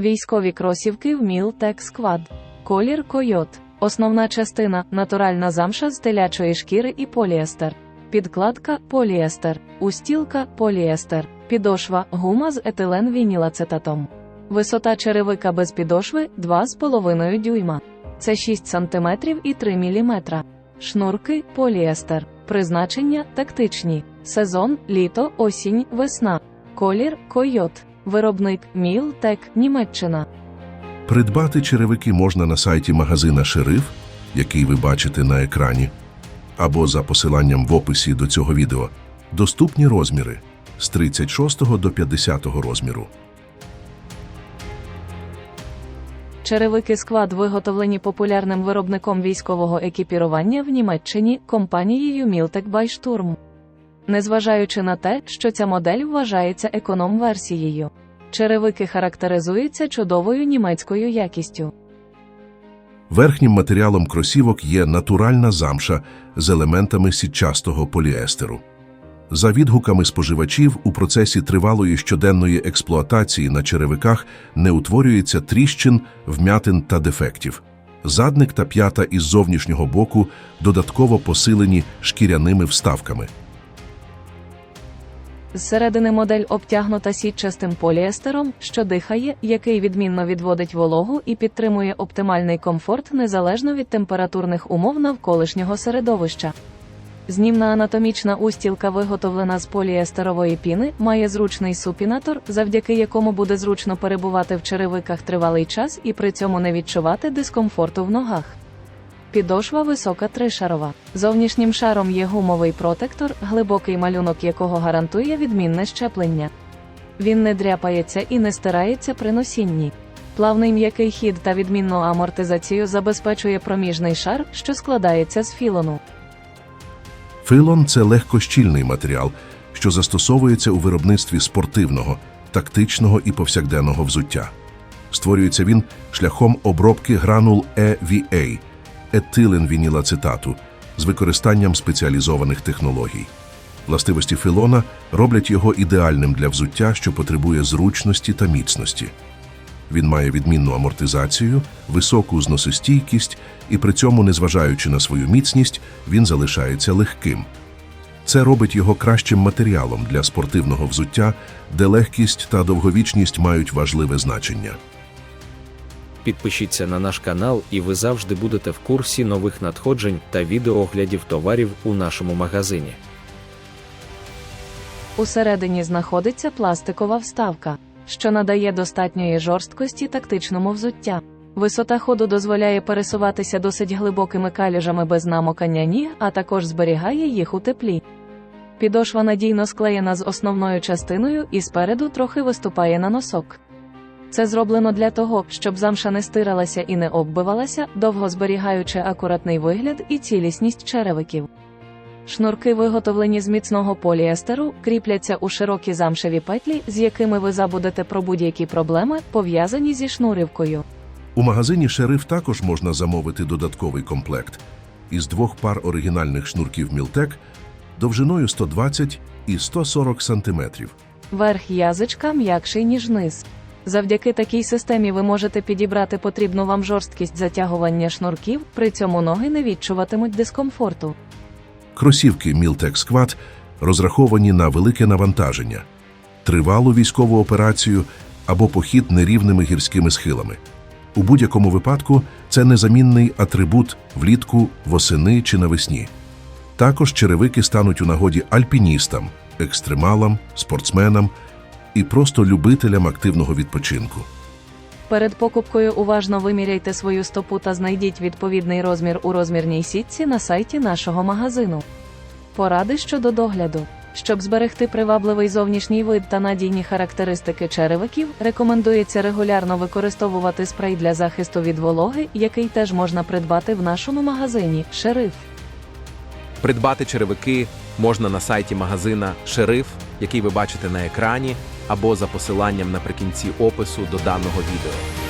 Військові кросівки в Мілтек Сквад. Колір койот. Основна частина натуральна замша з телячої шкіри і поліестер. Підкладка поліестер. Устілка поліестер. Підошва гума з етиленвінілацетатом. Висота черевика без підошви 2,5 дюйма. Це 6 см і 3 мм. Шнурки поліестер. Призначення тактичні. Сезон літо, осінь, весна. Колір койот. Виробник Мілтек, Німеччина. Придбати черевики можна на сайті магазина Шериф, який ви бачите на екрані, або за посиланням в описі до цього відео. Доступні розміри з 36 до 50 розміру. Черевики склад виготовлені популярним виробником військового екіпірування в Німеччині компанією Мілтек Байштурм. Незважаючи на те, що ця модель вважається економ-версією. Черевики характеризуються чудовою німецькою якістю. Верхнім матеріалом кросівок є натуральна замша з елементами сітчастого поліестеру. За відгуками споживачів, у процесі тривалої щоденної експлуатації на черевиках не утворюється тріщин, вмятин та дефектів. Задник та п'ята із зовнішнього боку додатково посилені шкіряними вставками. Зсередини модель обтягнута сітчастим поліестером, що дихає, який відмінно відводить вологу і підтримує оптимальний комфорт незалежно від температурних умов навколишнього середовища. Знімна анатомічна устілка, виготовлена з поліестерової піни, має зручний супінатор, завдяки якому буде зручно перебувати в черевиках тривалий час і при цьому не відчувати дискомфорту в ногах. Підошва висока тришарова. Зовнішнім шаром є гумовий протектор, глибокий малюнок якого гарантує відмінне щеплення. Він не дряпається і не стирається при носінні. Плавний м'який хід та відмінну амортизацію забезпечує проміжний шар, що складається з філону. Филон це легкощільний матеріал, що застосовується у виробництві спортивного, тактичного і повсякденного взуття. Створюється він шляхом обробки гранул EVA – етиленвінілацетату з використанням спеціалізованих технологій. Властивості филона роблять його ідеальним для взуття, що потребує зручності та міцності. Він має відмінну амортизацію, високу зносостійкість і при цьому, незважаючи на свою міцність, він залишається легким. Це робить його кращим матеріалом для спортивного взуття, де легкість та довговічність мають важливе значення. Підпишіться на наш канал, і ви завжди будете в курсі нових надходжень та відеооглядів товарів у нашому магазині. Усередині знаходиться пластикова вставка, що надає достатньої жорсткості тактичному взуття. Висота ходу дозволяє пересуватися досить глибокими калюжами без намокання ніг, а також зберігає їх у теплі. Підошва надійно склеєна з основною частиною і спереду трохи виступає на носок. Це зроблено для того, щоб замша не стиралася і не оббивалася, довго зберігаючи акуратний вигляд і цілісність черевиків. Шнурки, виготовлені з міцного поліестеру, кріпляться у широкі замшеві петлі, з якими ви забудете про будь-які проблеми, пов'язані зі шнурівкою. У магазині Шериф також можна замовити додатковий комплект із двох пар оригінальних шнурків Мілтек довжиною 120 і 140 см. Верх язичка м'якший, ніж низ. Завдяки такій системі ви можете підібрати потрібну вам жорсткість затягування шнурків, при цьому ноги не відчуватимуть дискомфорту. Кросівки Мілтек Squad розраховані на велике навантаження, тривалу військову операцію або похід нерівними гірськими схилами. У будь-якому випадку це незамінний атрибут влітку, восени чи навесні. Також черевики стануть у нагоді альпіністам, екстремалам, спортсменам і просто любителям активного відпочинку. Перед покупкою уважно виміряйте свою стопу та знайдіть відповідний розмір у розмірній сітці на сайті нашого магазину. Поради щодо догляду. Щоб зберегти привабливий зовнішній вид та надійні характеристики черевиків, рекомендується регулярно використовувати спрей для захисту від вологи, який теж можна придбати в нашому магазині Шериф. Придбати черевики можна на сайті магазина Шериф, який ви бачите на екрані, або за посиланням наприкінці опису до даного відео.